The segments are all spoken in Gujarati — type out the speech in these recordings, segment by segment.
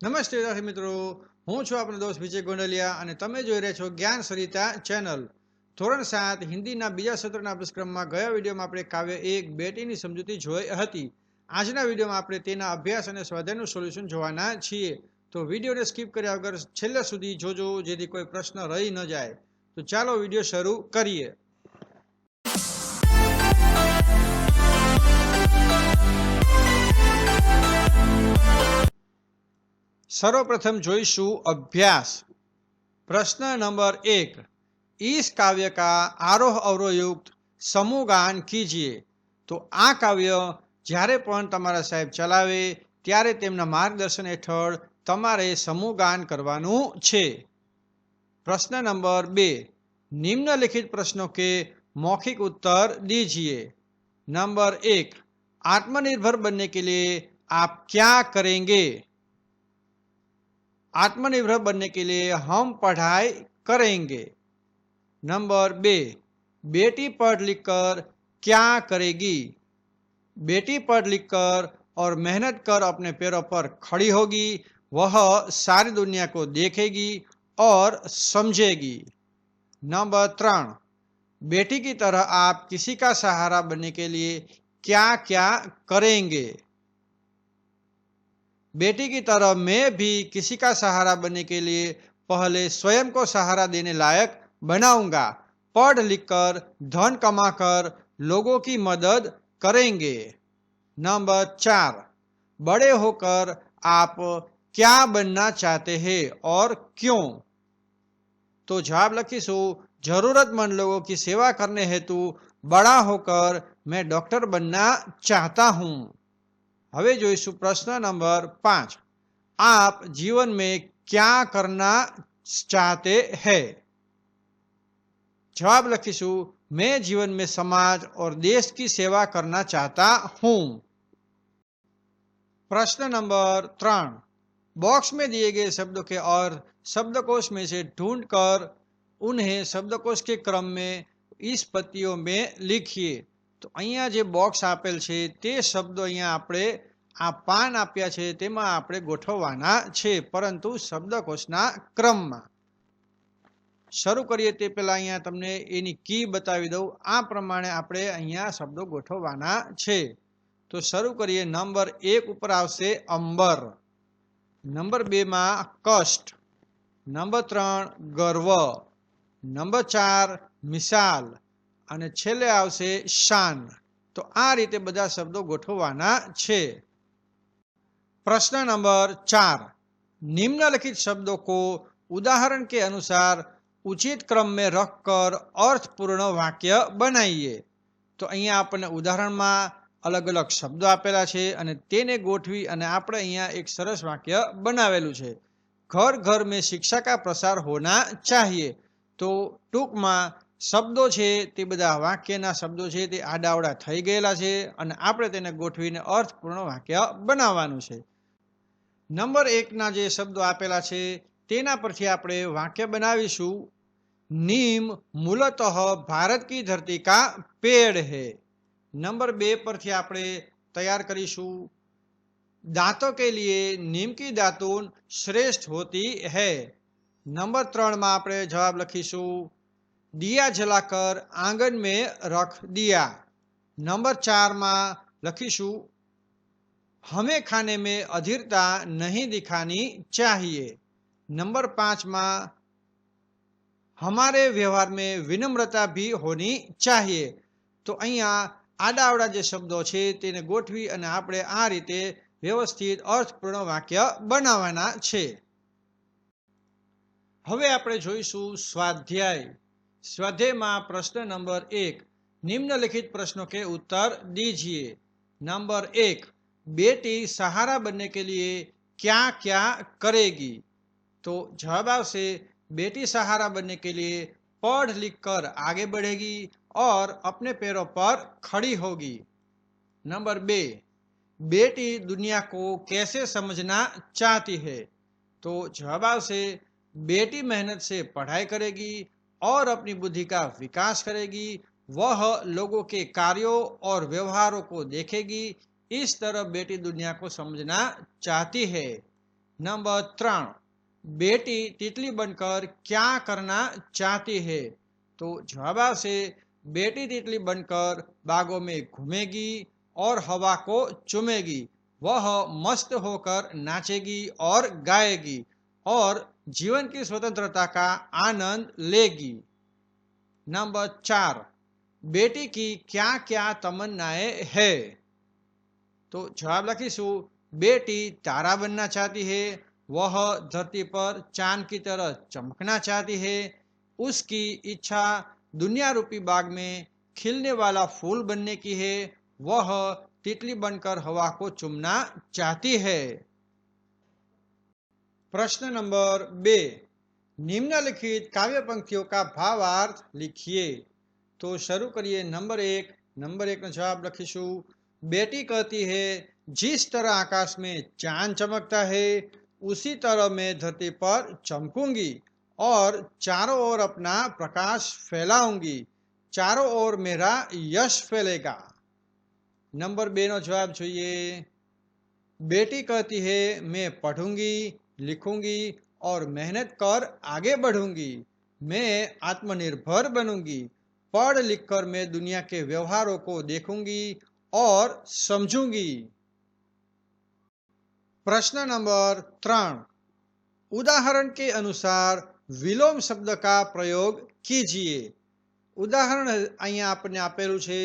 નમસ્તે વિદ્યાર્થી મિત્રો હું છું આપણો દોસ્ત વિજય ગોંડલિયા અને તમે જોઈ રહ્યા છો જ્ઞાન સરિતા ચેનલ ધોરણ સાત હિન્દીના બીજા સત્રના અભ્યાસક્રમમાં ગયા વિડીયોમાં આપણે કાવ્ય એક બેટીની સમજૂતી જોઈ હતી આજના વિડીયોમાં આપણે તેના અભ્યાસ અને સ્વાધ્યાયનું સોલ્યુશન જોવાના છીએ તો વિડીયોને સ્કીપ કર્યા વગર છેલ્લે સુધી જોજો જેથી કોઈ પ્રશ્ન રહી ન જાય તો ચાલો વિડીયો શરૂ કરીએ સર્વપ્રથમ જોઈશું અભ્યાસ. પ્રશ્ન નંબર એક. ઈસ કાવ્ય કા આરોહ અવરોહયુક્ત સમૂહગાન કીજીએ. તો આ કાવ્ય જ્યારે પણ તમારા સાહેબ ચલાવે, ત્યારે તેમના માર્ગદર્શન હેઠળ તમારે સમૂહગાન કરવાનું છે. પ્રશ્ન નંબર બે. નિમ્નલિખિત પ્રશ્નો કે મૌખિક ઉત્તર દીજીએ. નંબર એક. આત્મનિર્ભર બનને કે લીએ આપ ક્યાં કરેંગે? आत्मनिर्भर बनने के लिए हम पढ़ाई करेंगे। नंबर बे, बेटी पढ़ लिख कर क्या करेगी? बेटी पढ़ लिख कर और मेहनत कर अपने पैरों पर खड़ी होगी, वह सारी दुनिया को देखेगी और समझेगी। नंबर त्रण, बेटी की तरह आप किसी का सहारा बनने के लिए क्या क्या करेंगे? बेटी की तरह मैं भी किसी का सहारा बनने के लिए पहले स्वयं को सहारा देने लायक बनाऊँगा। पढ़ लिख कर धन कमाकर लोगों की मदद करेंगे। नंबर चार, बड़े होकर आप क्या बनना चाहते हैं और क्यों? तो जवाब लखीशु जरूरतमंद लोगों की सेवा करने हेतु बड़ा होकर मैं डॉक्टर बनना चाहता हूँ। હવે જોઈશું પ્રશ્ન નંબર પાંચ आप जीवन में क्या करना चाहते हैं जवाब लखीशु मैं जीवन में समाज और देश की सेवा करना चाहता हूं प्रश्न नंबर त्रण बॉक्स में दिए गए शब्दों के और शब्दकोश में से ढूंढकर उन्हें शब्दकोश के क्रम में इस पत्तियों में लिखिए તો અહીંયા જે બોક્સ આપેલ છે, તે શબ્દો અહીંયા આપણે આ પાન આપ્યા છે, તેમાં આપણે ગોઠવવાના છે. પરંતુ શબ્દકોશના ક્રમમાં. શરૂ કરીએ તે પહેલાં અહીંયા તમને એની કી બતાવી દઉં. આ પ્રમાણે આપણે અહીંયા શબ્દો ગોઠવવાના છે. તો શરૂ કરીએ. નંબર એક ઉપર આવશે અંબર. નંબર બેમાં કષ્ટ. નંબર ત્રણ ગર્વ. નંબર ચાર મિસાલ. અને છેલ્લે આવશે શાન તો આ રીતે બધા શબ્દો ગોઠવવાના છે प्रश्न नंबर चार निम्नलिखित शब्दों को उदाहरण के अनुसार उचित क्रम में रखकर अर्थपूर्ण वाक्य बनाइए તો અહીંયા આપણને ઉદાહરણમાં અલગ અલગ શબ્દો આપેલા છે અને તેને ગોઠવી અને આપણે અહીંયા એક સરસ વાક્ય બનાવેલું છે ઘર ઘર મેં શિક્ષા કા પ્રસાર હોના ચાહીએ તો ટૂંકમાં શબ્દો છે તે બધા વાક્યના શબ્દો છે તે આડાવડા થઈ ગયેલા છે અને આપણે તેને ગોઠવીને અર્થપૂર્ણ વાક્ય બનાવવાનું છે. નંબર એકના જે શબ્દો આપેલા છે તેના પરથી આપણે વાક્ય બનાવીશું. નીમ મૂલતઃ ભારત કી ધરતી કા પેડ હે. નંબર બે પરથી આપણે તૈયાર કરીશું. દાંતો કે લીએ નીમ કી શ્રેષ્ઠ હોતી હૈ. નંબર ત્રણમાં આપણે જવાબ લખીશું. દિયા જલાકર આંગન મેં રખ દિયા નંબર ચારમાં લખીશું હમે ખાને મેં અધીરતા નહીં દિખાની ચાહીએ નંબર પાંચમાં હમારે વ્યવહાર મેં વિનમ્રતા ભી હોની ચાહીએ તો અહીંયા આડાવડા જે શબ્દો છે તેને ગોઠવી અને આપણે આ રીતે વ્યવસ્થિત અર્થપૂર્ણ વાક્ય બનાવવાના છે હવે આપણે જોઈશું સ્વાધ્યાય. स्वाध्याय में प्रश्न नंबर एक, निम्नलिखित प्रश्नों के उत्तर दीजिए। नंबर एक, बेटी सहारा बनने के लिए क्या क्या करेगी? तो जवाब से, बेटी सहारा बनने के लिए पढ़ लिख कर आगे बढ़ेगी और अपने पैरों पर खड़ी होगी। नंबर बे, बेटी दुनिया को कैसे समझना चाहती है? तो जवाब से, बेटी मेहनत से पढ़ाई करेगी और अपनी बुद्धि का विकास करेगी, वह लोगों के कार्यों और व्यवहारों को देखेगी। इस तरह बेटी दुनिया को समझना चाहती है। नंबर त्रण, बेटी तितली बनकर क्या करना चाहती है? तो जवाब से, बेटी तितली बनकर बागों में घूमेगी और हवा को चुमेगी। वह मस्त होकर नाचेगी और गाएगी और जीवन की स्वतंत्रता का आनंद लेगी। नंबर चार, बेटी की क्या क्या तमन्नाएँ है? तो जवाब लखीશું बेटी तारा बनना चाहती है, वह धरती पर चाँद की तरह चमकना चाहती है, उसकी इच्छा दुनिया रूपी बाग में खिलने वाला फूल बनने की है, वह तितली बनकर हवा को चुमना चाहती है। प्रश्न नंबर बे निम्नलिखित काव्य पंक्तियों का भावार्थ लिखिए तो शुरू करिए नंबर एक नंबर एक નો જવાબ લખીશું बेटी कहती है जिस तरह आकाश में चांद चमकता है उसी तरह मैं धरती पर चमकूंगी और चारों ओर अपना प्रकाश फैलाऊंगी चारों ओर मेरा यश फैलेगा नंबर बे નો જવાબ જોઈએ बेटी कहती है मैं पढ़ूंगी लिखूंगी और मेहनत कर आगे बढ़ूंगी मैं आत्मनिर्भर बनूंगी पढ़ लिख कर मैं दुनिया के व्यवहारों को देखूंगी और समझूंगी प्रश्न नंबर त्रण उदाहरण के अनुसार વિલોમ શબ્દ કા પ્રયોગ કીજીએ ઉદાહરણ અહીંયા આપણને આપેલું છે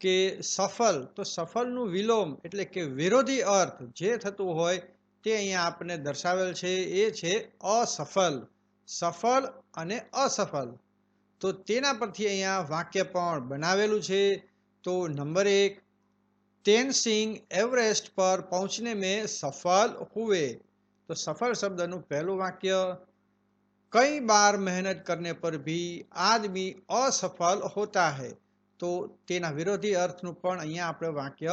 કે સફળ તો સફળનું વિલોમ એટલે કે વિરોધી અર્થ જે થતું હોય आपने दर्शावेल ये असफल सफल असफल तो वाक्य बनालू है तो नंबर एक तेन सिंह एवरेस्ट पर पहुँचने में सफल हुए तो सफल शब्द न पहलू वाक्य कई बार मेहनत करने पर भी आदमी असफल होता है तो तेना विरोधी अर्थ नक्य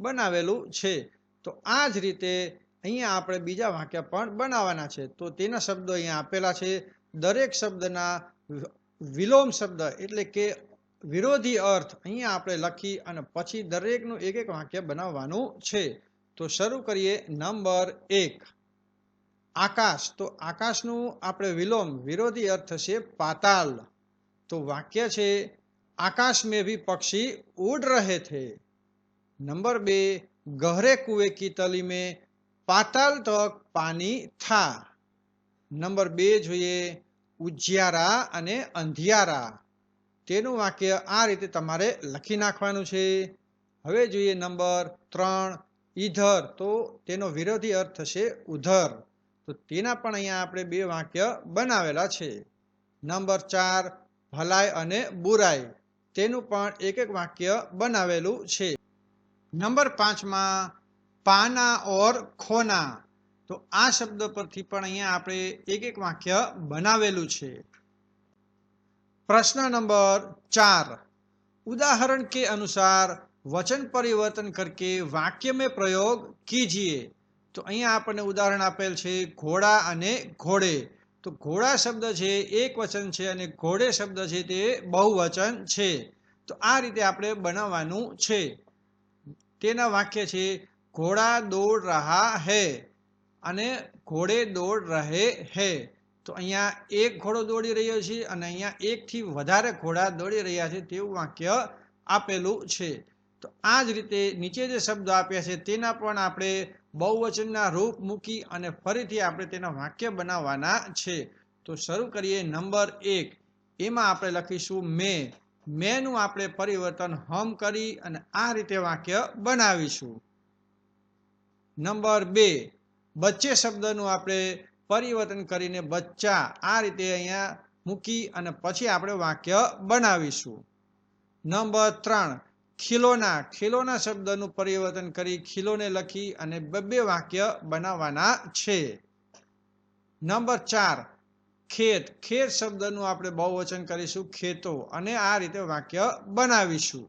बनालू है तो आज रीते અહીંયા આપણે બીજા વાક્ય પણ બનાવવાના છે. તો તેના શબ્દો અહીંયા આપેલા છે. દરેક શબ્દના વિલોમ શબ્દ એટલે કે વિરોધી અર્થ અહીંયા આપણે લખી અને પછી દરેકનું એક એક વાક્ય બનાવવાનું છે. તો શરૂ કરીએ નંબર એક. આકાશ. તો આકાશનું આપણે વિલોમ, વિરોધી અર્થ છે પાતાલ. તો વાક્ય છે, આકાશ મેં પક્ષી ઉડ રહે થે. નંબર બે, ગહરે કુએ કી તલી મેં પાતાલ તક પાની થા. નંબર બે જોઈએ, ઉજિયારા અને અંધિયારા. તેનું વાક્ય આ રીતે તમારે લખી નાખવાનું છે. હવે જોઈએ નંબર ત્રણ, ઈધર. તો તેનો વિરોધી અર્થ થશે ઉધર. તો તેના પણ અહીંયા આપણે બે વાક્ય બનાવેલા છે. નંબર ચાર, ભલાઈ અને બુરાઈ. તેનું પણ એક એક વાક્ય બનાવેલું છે. નંબર પાંચમાં પાના ઓર ખોના. તો આ શબ્દ પરથી પણ અહીંયા આપણે એક એક વાક્ય બનાવેલું છે. પ્રશ્ન નંબર ચાર. ઉદાહરણ કે અનુસાર વચન પરિવર્તન કરકે વાક્ય મેં પ્રયોગ કીજીએ. તો અહીંયા આપણને ઉદાહરણ આપેલ છે ઘોડા અને ઘોડે. તો ઘોડા શબ્દ છે એક વચન છે અને ઘોડે શબ્દ છે તે બહુવચન છે. તો આ રીતે આપણે બનાવવાનું છે. તેના વાક્ય છે ઘોડા દોડ રહા હૈ અને ઘોડે દોડ રહે હે. તો અહીંયા એક ઘોડો દોડી રહ્યો છે અને અહીંયા એકથી વધારે ઘોડા દોડી રહ્યા છે તેવું વાક્ય આપેલું છે. તો આ જ રીતે નીચે જે શબ્દો આપ્યા છે તેના પણ આપણે બહુવચનના રૂપ મૂકી અને ફરીથી આપણે તેના વાક્ય બનાવવાના છે. તો શરૂ કરીએ નંબર એક. એમાં આપણે લખીશું મેં. મેનું આપણે પરિવર્તન હમ કરી અને આ રીતે વાક્ય બનાવીશું. નંબર બે, બચ્ચે શબ્દનું આપણે પરિવર્તન કરીને બચ્ચા આ રીતે અહીંયા મૂકી અને પછી આપણે વાક્ય બનાવીશું. નંબર ત્રણ, ખીલોના ખીલોના શબ્દનું પરિવર્તન કરી ખીલોને લખી અને બે વાક્ય બનાવવાના છે. નંબર ચાર, ખેત ખેત શબ્દનું આપણે બહુવચન કરીશું, ખેતો, અને આ રીતે વાક્ય બનાવીશું.